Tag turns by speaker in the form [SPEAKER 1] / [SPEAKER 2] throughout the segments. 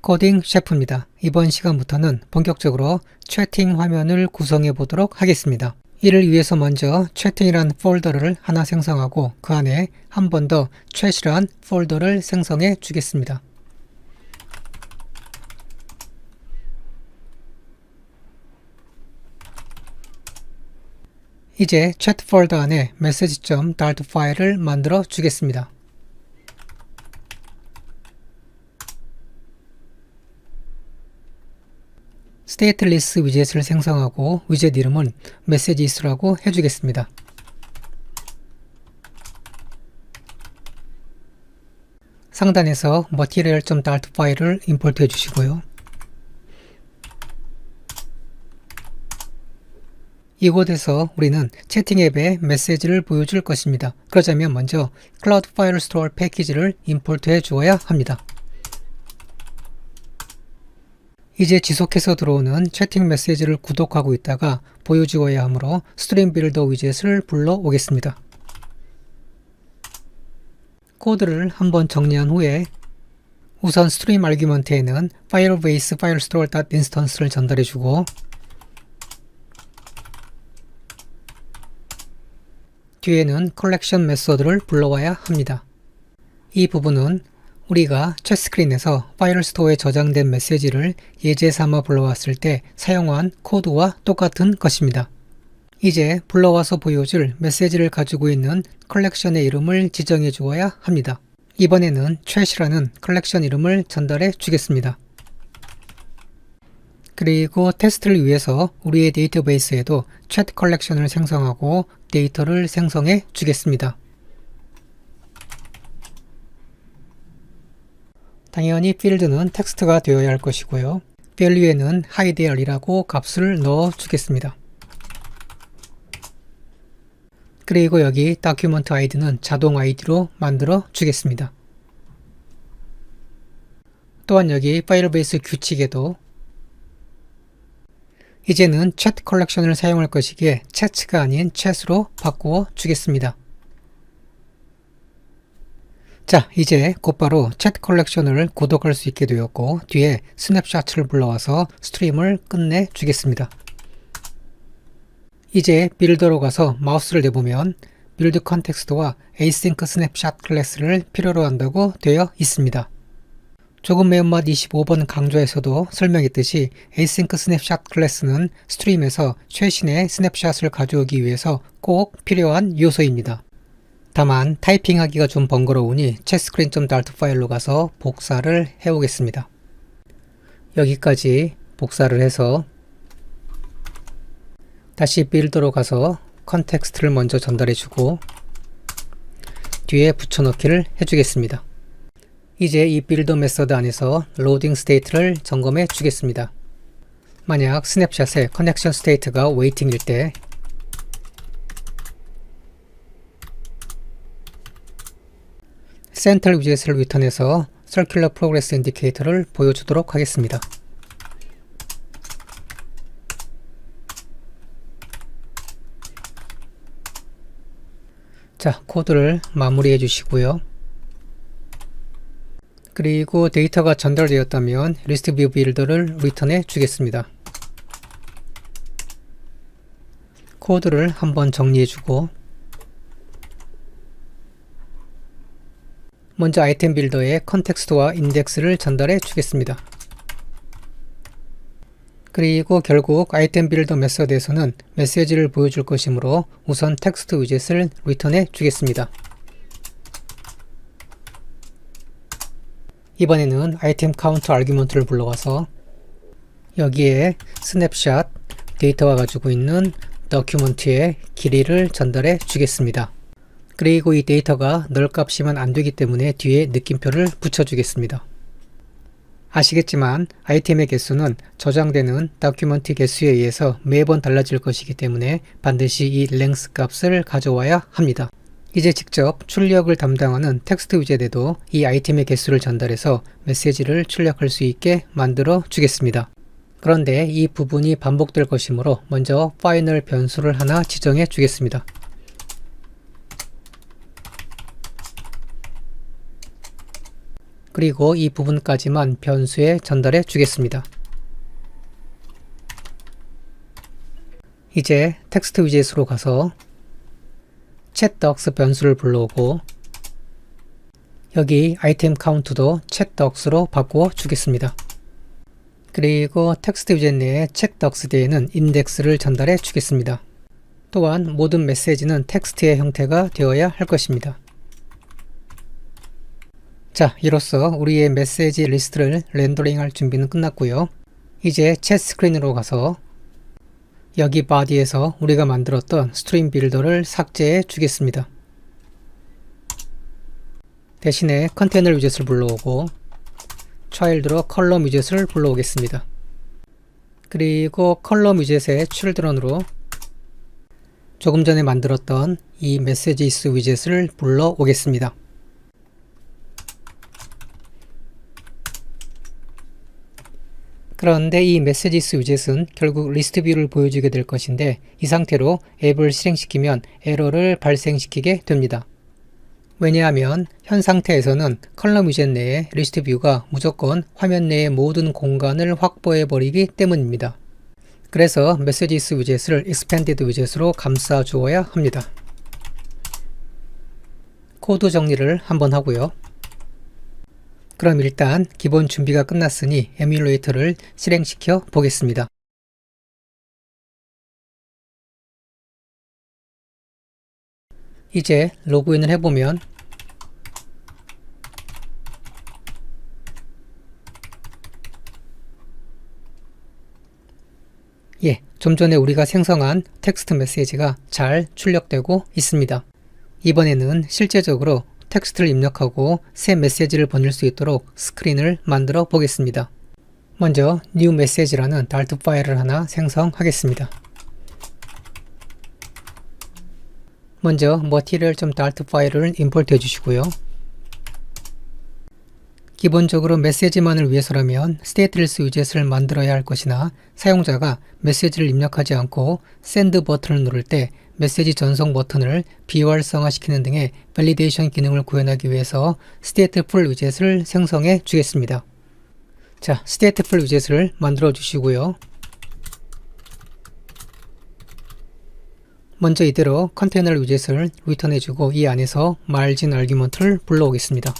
[SPEAKER 1] 코딩 셰프입니다. 이번 시간부터는 본격적으로 채팅 화면을 구성해 보도록 하겠습니다. 이를 위해서 먼저 채팅이란 폴더를 하나 생성하고 그 안에 한 번더 채시란 폴더를 생성해 주겠습니다. 이제 채트 폴더 안에 message.dart 파일을 만들어 주겠습니다. 스테이트리스 위젯을 생성하고 위젯 이름은 메시지스라고 해주겠습니다. 상단에서 material.dart 파일을 임포트 해주시고요. 이곳에서 우리는 채팅 앱에 메시지를 보여줄 것입니다. 그러자면 먼저 클라우드 파일 스토어 패키지를 임포트 해 주어야 합니다. 이제 지속해서 들어오는 채팅 메시지를 구독하고 있다가 보여주어야 하므로 스트림 빌더 위젯을 불러오겠습니다. 코드를 한번 정리한 후에 우선 스트림 아규먼트에는 firebase firestore.instance를 전달해주고 뒤에는 컬렉션 메소드를 불러와야 합니다. 이 부분은 우리가 채 스크린에서 파일 스토어에 저장된 메시지를 예제 삼아 불러왔을 때 사용한 코드와 똑같은 것입니다. 이제 불러와서 보여줄 메시지를 가지고 있는 컬렉션의 이름을 지정해 주어야 합니다. 이번에는 최시라는 컬렉션 이름을 전달해 주겠습니다. 그리고 테스트를 위해서 우리의 데이터베이스에도 챗 컬렉션을 생성하고 데이터를 생성해 주겠습니다. 당연히 필드는 텍스트가 되어야 할 것이고요. value에는 hideal이라고 값을 넣어 주겠습니다. 그리고 여기 document id는 자동 id로 만들어 주겠습니다. 또한 여기 파일베이스 규칙에도 이제는 챗 컬렉션을 사용할 것이기에 채츠가 아닌 챗으로 바꾸어 주겠습니다. 자, 이제 곧바로 챗 컬렉션을 구독할 수 있게 되었고 뒤에 스냅샷을 불러와서 스트림을 끝내 주겠습니다. 이제 빌더로 가서 마우스를 내보면 빌드 컨텍스트와 async 스냅샷 클래스를 필요로 한다고 되어 있습니다. 조금 매운맛 25번 강좌에서도 설명했듯이 async 스냅샷 클래스는 스트림에서 최신의 스냅샷을 가져오기 위해서 꼭 필요한 요소입니다. 다만 타이핑하기가 좀 번거로우니 chesscreen.dart 파일로 가서 복사를 해오겠습니다. 여기까지 복사를 해서 다시 빌드로 가서 컨텍스트를 먼저 전달해주고 뒤에 붙여넣기를 해주겠습니다. 이제 이 빌더 메서드 안에서 로딩 스테이트를 점검해 주겠습니다. 만약 스냅샷의 커넥션 스테이트가 웨이팅일 때 센트럴 위젯을 리턴해서 Circular Progress Indicator를 보여주도록 하겠습니다. 자, 코드를 마무리해 주시고요. 그리고 데이터가 전달되었다면 리스트 뷰 빌더를 리턴해 주겠습니다. 코드를 한번 정리해 주고 먼저 아이템 빌더에 컨텍스트와 인덱스를 전달해 주겠습니다. 그리고 결국 아이템 빌더 메서드에서는 메시지를 보여줄 것이므로 우선 텍스트 위젯을 리턴해 주겠습니다. 이번에는 아이템 카운트 아규먼트를 불러와서 여기에 스냅샷 데이터가 가지고 있는 더큐먼트의 길이를 전달해 주겠습니다. 그리고 이 데이터가 널 값이면 안 되기 때문에 뒤에 느낌표를 붙여주겠습니다. 아시겠지만 아이템의 개수는 저장되는 다큐먼트 개수에 의해서 매번 달라질 것이기 때문에 반드시 이 length 값을 가져와야 합니다. 이제 직접 출력을 담당하는 텍스트 위젯에도 이 아이템의 개수를 전달해서 메시지를 출력할 수 있게 만들어 주겠습니다. 그런데 이 부분이 반복될 것이므로 먼저 파이널 변수를 하나 지정해 주겠습니다. 그리고 이 부분까지만 변수에 전달해 주겠습니다. 이제 텍스트 위젯으로 가서 챗덕스 변수를 불러오고 여기 아이템 카운트도 챗덕스로 바꾸어 주겠습니다. 그리고 텍스트 위젯 내에 챗덕스 뒤에는 인덱스를 전달해 주겠습니다. 또한 모든 메시지는 텍스트의 형태가 되어야 할 것입니다. 자, 이로써 우리의 메시지 리스트를 렌더링할 준비는 끝났고요. 이제 챗 스크린으로 가서 여기 바디에서 우리가 만들었던 스트림 빌더를 삭제해 주겠습니다. 대신에 컨테이너 위젯을 불러오고 차일드로 컬럼 위젯을 불러오겠습니다. 그리고 컬럼 위젯의 칠드런으로 조금 전에 만들었던 이 메시지스 위젯을 불러오겠습니다. 그런데 이 메시지스 위젯은 결국 리스트 뷰를 보여주게 될 것인데 이 상태로 앱을 실행시키면 에러를 발생시키게 됩니다. 왜냐하면 현 상태에서는 컬럼 위젯 내에 리스트 뷰가 무조건 화면 내의 모든 공간을 확보해 버리기 때문입니다. 그래서 메시지스 위젯을 expanded 위젯으로 감싸 주어야 합니다. 코드 정리를 한번 하고요. 그럼 일단 기본 준비가 끝났으니 에뮬레이터를 실행시켜 보겠습니다. 이제 로그인을 해보면 예, 좀 전에 우리가 생성한 텍스트 메시지가 잘 출력되고 있습니다. 이번에는 실제적으로 텍스트를 입력하고 새 메시지를 보낼 수 있도록 스크린을 만들어 보겠습니다. 먼저 new message라는 달트 파일을 하나 생성하겠습니다. 먼저 material.dart 파일을 임포트 해 주시고요. 기본적으로 메시지만을 위해서라면 stateless 위젯을 만들어야 할 것이나 사용자가 메시지를 입력하지 않고 send 버튼을 누를 때 메시지 전송 버튼을 비활성화시키는 등의 밸리데이션 기능을 구현하기 위해서 stateful 위젯을 생성해 주겠습니다. 자, stateful 위젯을 만들어 주시고요. 먼저 이대로 컨테이너 위젯을 리턴해 주고 이 안에서 margin 아규먼트를 불러오겠습니다.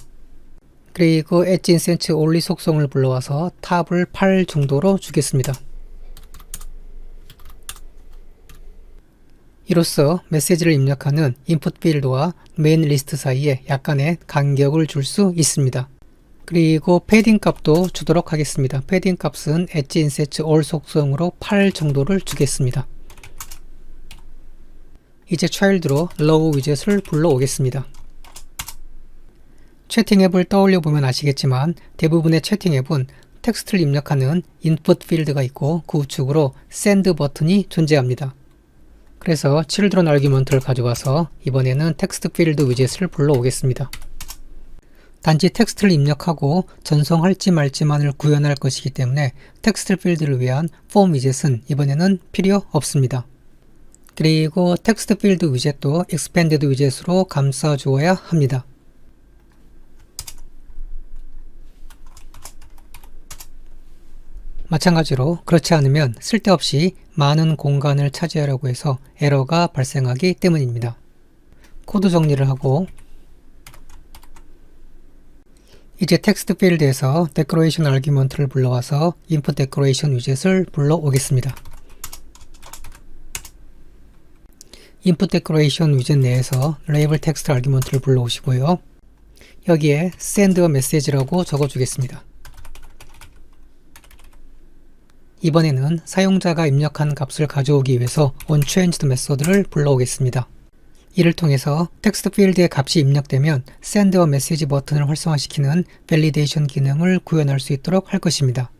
[SPEAKER 1] 그리고 엣지 인센트 올리 속성을 불러와서 탑을 8 정도로 주겠습니다. 이로써 메시지를 입력하는 인풋 필드와 메인 리스트 사이에 약간의 간격을 줄 수 있습니다. 그리고 패딩 값도 주도록 하겠습니다. 패딩 값은 엣지 인셋 올 속성으로 8 정도를 주겠습니다. 이제 차일드로 low 위젯을 불러오겠습니다. 채팅 앱을 떠올려 보면 아시겠지만 대부분의 채팅 앱은 텍스트를 입력하는 인풋 필드가 있고 그 우측으로 send 버튼이 존재합니다. 그래서 children 아규먼트를 가져와서 이번에는 텍스트 필드 위젯을 불러오겠습니다. 단지 텍스트를 입력하고 전송할지 말지만을 구현할 것이기 때문에 텍스트 필드를 위한 폼 위젯은 이번에는 필요 없습니다. 그리고 텍스트 필드 위젯도 expanded 위젯으로 감싸 주어야 합니다. 마찬가지로 그렇지 않으면 쓸데없이 많은 공간을 차지하려고 해서 에러가 발생하기 때문입니다. 코드 정리를 하고 이제 텍스트 필드에서 데코레이션 아규먼트를 불러와서 인풋 데코레이션 위젯을 불러오겠습니다. 인풋 데코레이션 위젯 내에서 레이블 텍스트 아규먼트를 불러오시고요. 여기에 send a message라고 적어주겠습니다. 이번에는 사용자가 입력한 값을 가져오기 위해서 onChanged 메소드를 불러오겠습니다. 이를 통해서 텍스트 필드의 값이 입력되면 send a message 버튼을 활성화시키는 validation 기능을 구현할 수 있도록 할 것입니다.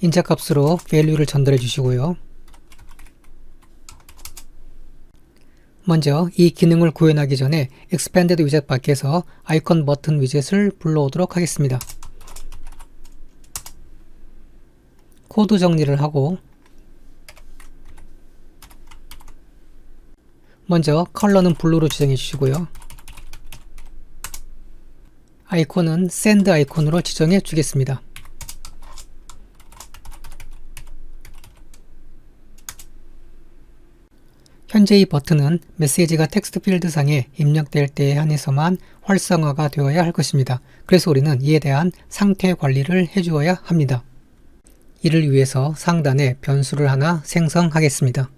[SPEAKER 1] 인자 값으로 value를 전달해 주시고요. 먼저 이 기능을 구현하기 전에 expanded 위젯 밖에서 아이콘 버튼 위젯을 불러오도록 하겠습니다. 코드 정리를 하고 먼저 컬러는 블루로 지정해 주시고요. 아이콘은 send 아이콘으로 지정해 주겠습니다. 현재 이 버튼은 메시지가 텍스트 필드 상에 입력될 때에 한해서만 활성화가 되어야 할 것입니다. 그래서 우리는 이에 대한 상태 관리를 해주어야 합니다. 이를 위해서 상단에 변수를 하나 생성하겠습니다.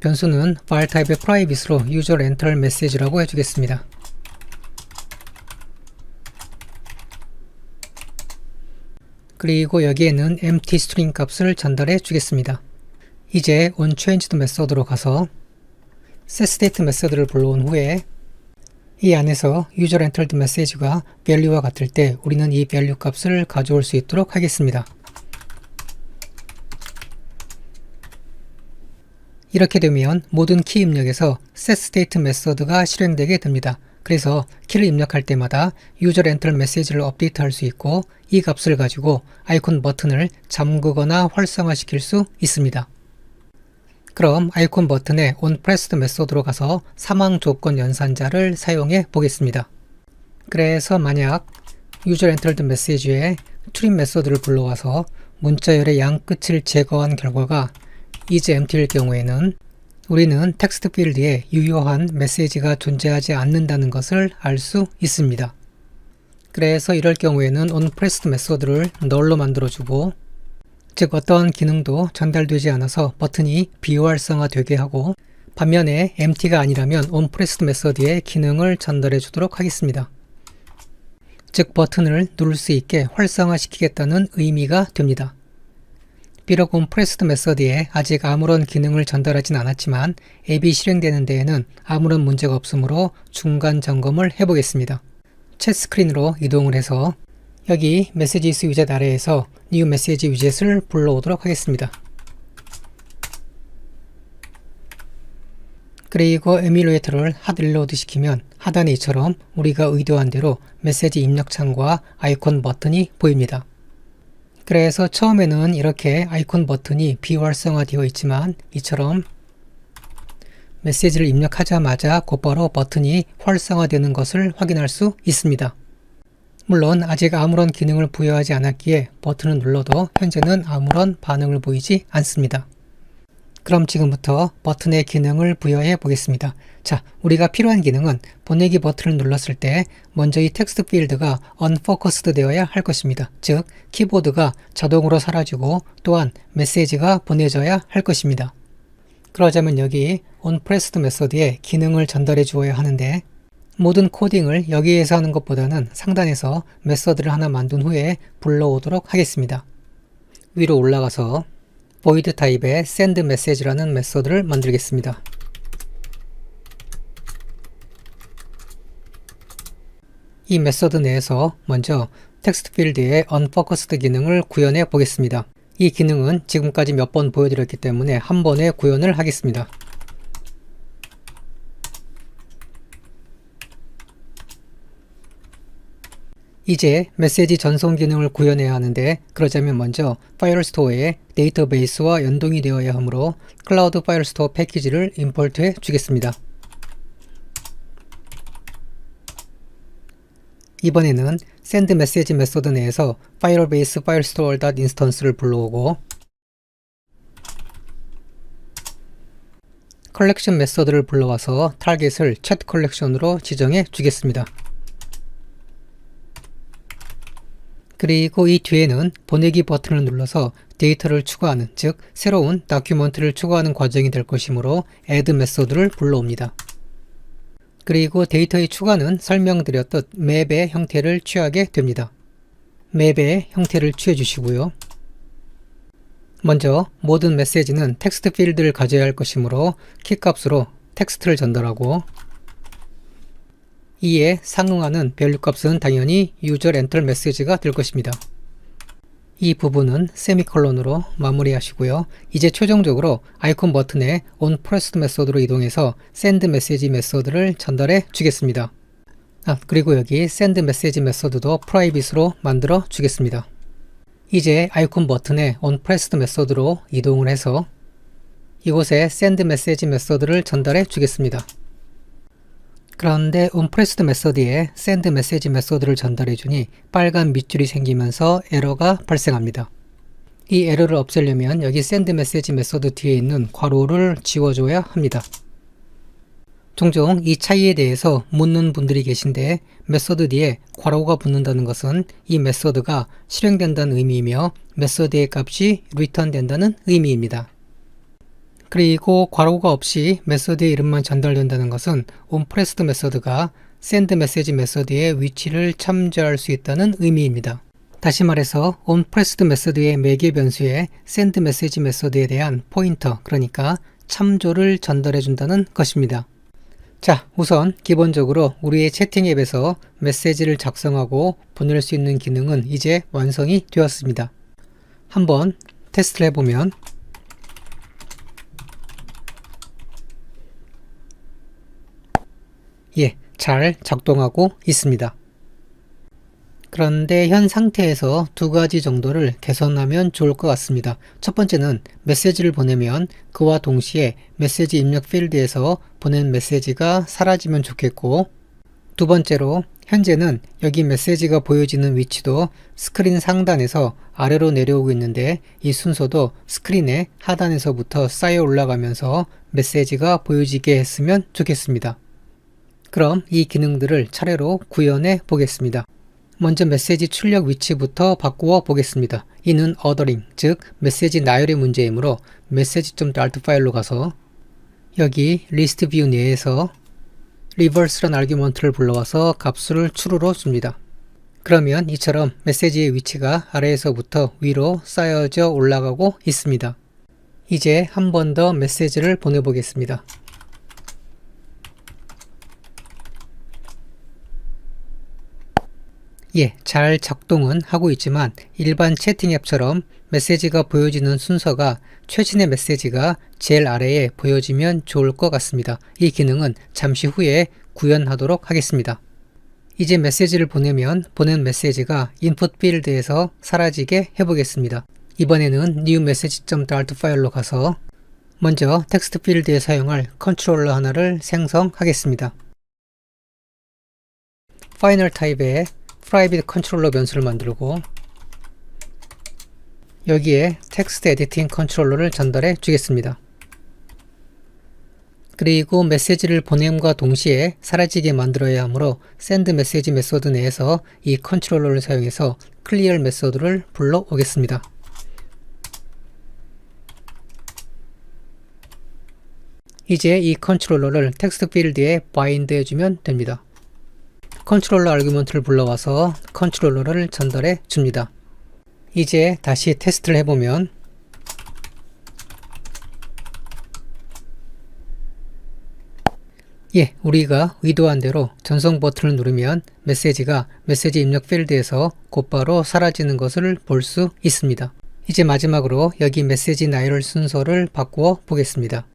[SPEAKER 1] 변수는 file type의 private로 user enter message라고 해주겠습니다. 그리고 여기에는 empty string 값을 전달해 주겠습니다. 이제 onChanged 메서드로 가서 setState 메서드를 불러온 후에 이 안에서 user entered message가 value와 같을 때 우리는 이 value 값을 가져올 수 있도록 하겠습니다. 이렇게 되면 모든 키 입력에서 setState 메서드가 실행되게 됩니다. 그래서 키를 입력할 때마다 user enter message를 업데이트할 수 있고 이 값을 가지고 아이콘 버튼을 잠그거나 활성화시킬 수 있습니다. 그럼 아이콘 버튼의 onPressed 메소드로 가서 사망 조건 연산자를 사용해 보겠습니다. 그래서 만약 user entered message에 trim 메소드를 불러와서 문자열의 양 끝을 제거한 결과가 is empty일 경우에는 우리는 텍스트 필드에 유효한 메시지가 존재하지 않는다는 것을 알 수 있습니다. 그래서 이럴 경우에는 onPressed 메소드를 널로 만들어주고 즉 어떠한 기능도 전달되지 않아서 버튼이 비활성화되게 하고 반면에 empty가 아니라면 onPressed 메서드의 기능을 전달해 주도록 하겠습니다. 즉 버튼을 누를 수 있게 활성화시키겠다는 의미가 됩니다. 비록 onPressed 메서드에 아직 아무런 기능을 전달하진 않았지만 앱이 실행되는 데에는 아무런 문제가 없으므로 중간 점검을 해보겠습니다. 챗 스크린으로 이동을 해서 여기 메시지스 위젯 아래에서 new 메시지 위젯을 불러오도록 하겠습니다. 그리고 에뮬레이터를 핫 릴로드 시키면 하단에 이처럼 우리가 의도한 대로 메시지 입력창과 아이콘 버튼이 보입니다. 그래서 처음에는 이렇게 아이콘 버튼이 비활성화 되어 있지만 이처럼 메시지를 입력하자마자 곧바로 버튼이 활성화되는 것을 확인할 수 있습니다. 물론 아직 아무런 기능을 부여하지 않았기에 버튼을 눌러도 현재는 아무런 반응을 보이지 않습니다. 그럼 지금부터 버튼의 기능을 부여해 보겠습니다. 자, 우리가 필요한 기능은 보내기 버튼을 눌렀을 때 먼저 이 텍스트 필드가 unfocused 되어야 할 것입니다. 즉, 키보드가 자동으로 사라지고 또한 메시지가 보내져야 할 것입니다. 그러자면 여기 onPressed 메서드에 기능을 전달해 주어야 하는데 모든 코딩을 여기에서 하는 것보다는 상단에서 메서드를 하나 만든 후에 불러오도록 하겠습니다. 위로 올라가서 void 타입의 send message라는 메서드를 만들겠습니다. 이 메서드 내에서 먼저 텍스트 필드의 unfocused 기능을 구현해 보겠습니다. 이 기능은 지금까지 몇 번 보여드렸기 때문에 한 번에 구현을 하겠습니다. 이제 메시지 전송 기능을 구현해야 하는데 그러자면 먼저 파일 스토어에 데이터베이스와 연동이 되어야 하므로 클라우드 파일 스토어 패키지를 임포트해 주겠습니다. 이번에는 send message 메소드 내에서 firebase firestore.instance를 불러오고 컬렉션 메소드를 불러와서 타겟을 chat 컬렉션으로 지정해 주겠습니다. 그리고 이 뒤에는 보내기 버튼을 눌러서 데이터를 추가하는 즉 새로운 다큐먼트를 추가하는 과정이 될 것이므로 add 메소드를 불러옵니다. 그리고 데이터의 추가는 설명드렸듯 맵의 형태를 취하게 됩니다. 맵의 형태를 취해 주시고요. 먼저 모든 메시지는 텍스트 필드를 가져야 할 것이므로 키값으로 텍스트를 전달하고 이에 상응하는 밸류 값은 당연히 user enter message가 될 것입니다. 이 부분은 세미컬론으로 마무리하시고요. 이제 최종적으로 아이콘 버튼에 onPressed 메소드로 이동해서 send message 메소드를 전달해 주겠습니다. 아, 그리고 여기 send message 메소드도 private로 만들어 주겠습니다. 이제 아이콘 버튼에 onPressed 메소드로 이동을 해서 이곳에 send message 메소드를 전달해 주겠습니다. 그런데 onPressed 메서드에 send 메시지 메서드를 전달해 주니 빨간 밑줄이 생기면서 에러가 발생합니다. 이 에러를 없애려면 여기 send 메시지 메서드 뒤에 있는 괄호를 지워줘야 합니다. 종종 이 차이에 대해서 묻는 분들이 계신데 메서드 뒤에 괄호가 붙는다는 것은 이 메서드가 실행된다는 의미이며 메서드의 값이 return 된다는 의미입니다. 그리고 괄호가 없이 메서드의 이름만 전달된다는 것은 onPressed 메서드가 send 메시지 메서드의 위치를 참조할 수 있다는 의미입니다. 다시 말해서 onPressed 메서드의 매개 변수에 send 메시지 메서드에 대한 포인터 그러니까 참조를 전달해 준다는 것입니다. 자, 우선 기본적으로 우리의 채팅 앱에서 메시지를 작성하고 보낼 수 있는 기능은 이제 완성이 되었습니다. 한번 테스트를 해보면 예, 잘 작동하고 있습니다. 그런데 현 상태에서 두 가지 정도를 개선하면 좋을 것 같습니다. 첫 번째는 메시지를 보내면 그와 동시에 메시지 입력 필드에서 보낸 메시지가 사라지면 좋겠고 두 번째로 현재는 여기 메시지가 보여지는 위치도 스크린 상단에서 아래로 내려오고 있는데 이 순서도 스크린의 하단에서부터 쌓여 올라가면서 메시지가 보여지게 했으면 좋겠습니다. 그럼 이 기능들을 차례로 구현해 보겠습니다. 먼저 메시지 출력 위치부터 바꾸어 보겠습니다. 이는 어더링, 즉 메시지 나열의 문제이므로 메시지.dart 파일로 가서 여기 리스트 뷰 내에서 reverse란 아규먼트를 불러와서 값을 true로 줍니다. 그러면 이처럼 메시지의 위치가 아래에서부터 위로 쌓여져 올라가고 있습니다. 이제 한 번 더 메시지를 보내보겠습니다. 예, 잘 작동은 하고 있지만 일반 채팅 앱처럼 메시지가 보여지는 순서가 최신의 메시지가 제일 아래에 보여지면 좋을 것 같습니다. 이 기능은 잠시 후에 구현하도록 하겠습니다. 이제 메시지를 보내면 보낸 메시지가 인풋 필드에서 사라지게 해보겠습니다. 이번에는 new message.dart 파일로 가서 먼저 텍스트 필드에 사용할 컨트롤러 하나를 생성하겠습니다. 파이널 타입에 프라이빗 컨트롤러 변수를 만들고 여기에 텍스트 에디팅 컨트롤러를 전달해 주겠습니다. 그리고 메시지를 보냄과 동시에 사라지게 만들어야 하므로 send 메시지 메소드 내에서 이 컨트롤러를 사용해서 clear 메소드를 불러 오겠습니다. 이제 이 컨트롤러를 텍스트 필드에 바인드 해주면 됩니다. 컨트롤러 아규먼트를 불러와서 컨트롤러를 전달해 줍니다. 이제 다시 테스트를 해보면 예, 우리가 의도한 대로 전송 버튼을 누르면 메시지가 메시지 입력 필드에서 곧바로 사라지는 것을 볼 수 있습니다. 이제 마지막으로 여기 메시지 나열 순서를 바꾸어 보겠습니다.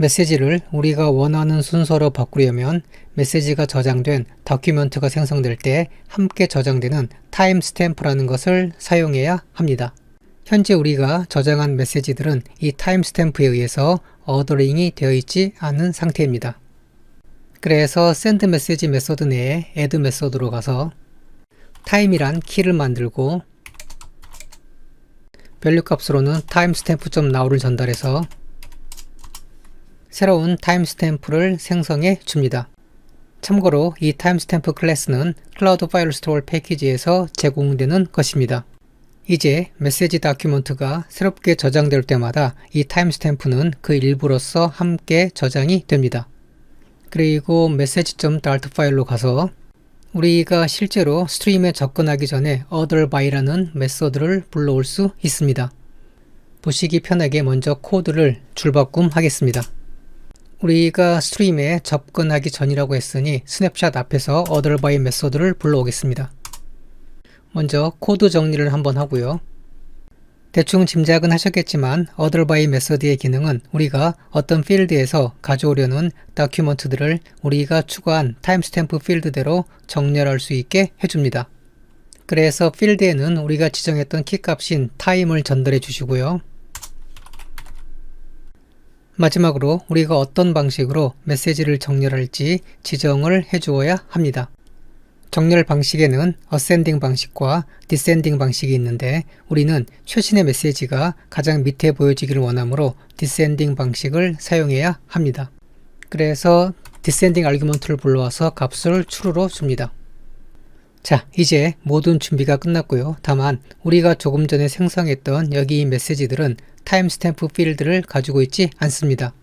[SPEAKER 1] 메시지를 우리가 원하는 순서로 바꾸려면 메시지가 저장된 다큐멘트가 생성될 때 함께 저장되는 타임 스탬프라는 것을 사용해야 합니다. 현재 우리가 저장한 메시지들은 이 타임 스탬프에 의해서 어더링이 되어 있지 않은 상태입니다. 그래서 send 메시지 메소드 내에 add 메소드로 가서 time이란 키를 만들고 밸류 값으로는 timestamp.now를 전달해서 새로운 타임스탬프를 생성해 줍니다. 참고로 이 타임스탬프 클래스는 클라우드 파일 스토어 패키지에서 제공되는 것입니다. 이제 메시지 다큐먼트가 새롭게 저장될 때마다 이 타임스탬프는 그 일부로서 함께 저장이 됩니다. 그리고 메시지.dart 파일로 가서 우리가 실제로 스트림에 접근하기 전에 other by라는 메소드를 불러올 수 있습니다. 보시기 편하게 먼저 코드를 줄바꿈 하겠습니다. 우리가 스트림에 접근하기 전이라고 했으니 스냅샷 앞에서 other by 메소드를 불러오겠습니다. 먼저 코드 정리를 한번 하고요. 대충 짐작은 하셨겠지만 other by 메서드의 기능은 우리가 어떤 필드에서 가져오려는 다큐먼트들을 우리가 추가한 타임스탬프 필드대로 정렬할 수 있게 해줍니다. 그래서 필드에는 우리가 지정했던 키값인 타임을 전달해 주시고요. 마지막으로 우리가 어떤 방식으로 메시지를 정렬할지 지정을 해주어야 합니다. 정렬 방식에는 어센딩 방식과 디센딩 방식이 있는데 우리는 최신의 메시지가 가장 밑에 보여지기를 원하므로 디센딩 방식을 사용해야 합니다. 그래서 디센딩 아규먼트를 불러와서 값을 true로 줍니다. 자, 이제 모든 준비가 끝났고요. 다만 우리가 조금 전에 생성했던 여기 이 메시지들은 타임스탬프 필드를 가지고 있지 않습니다.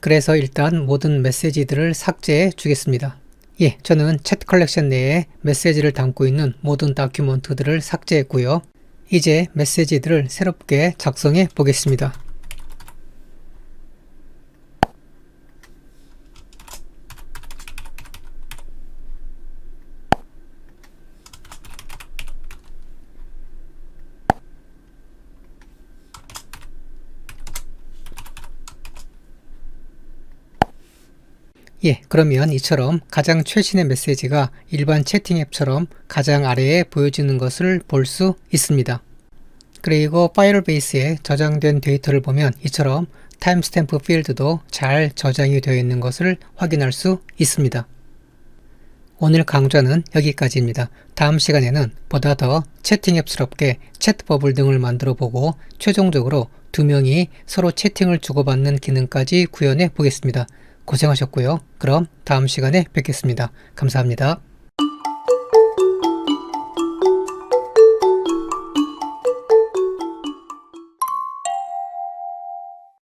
[SPEAKER 1] 그래서 일단 모든 메시지들을 삭제해 주겠습니다. 예, 저는 챗 컬렉션 내에 메시지를 담고 있는 모든 다큐먼트들을 삭제했고요. 이제 메시지들을 새롭게 작성해 보겠습니다. 예, 그러면 이처럼 가장 최신의 메시지가 일반 채팅 앱처럼 가장 아래에 보여지는 것을 볼 수 있습니다. 그리고 파일 베이스에 저장된 데이터를 보면 이처럼 타임스탬프 필드도 잘 저장이 되어 있는 것을 확인할 수 있습니다. 오늘 강좌는 여기까지입니다. 다음 시간에는 보다 더 채팅 앱스럽게 채트 버블 등을 만들어 보고 최종적으로 두 명이 서로 채팅을 주고받는 기능까지 구현해 보겠습니다. 고생하셨고요. 그럼 다음 시간에 뵙겠습니다. 감사합니다.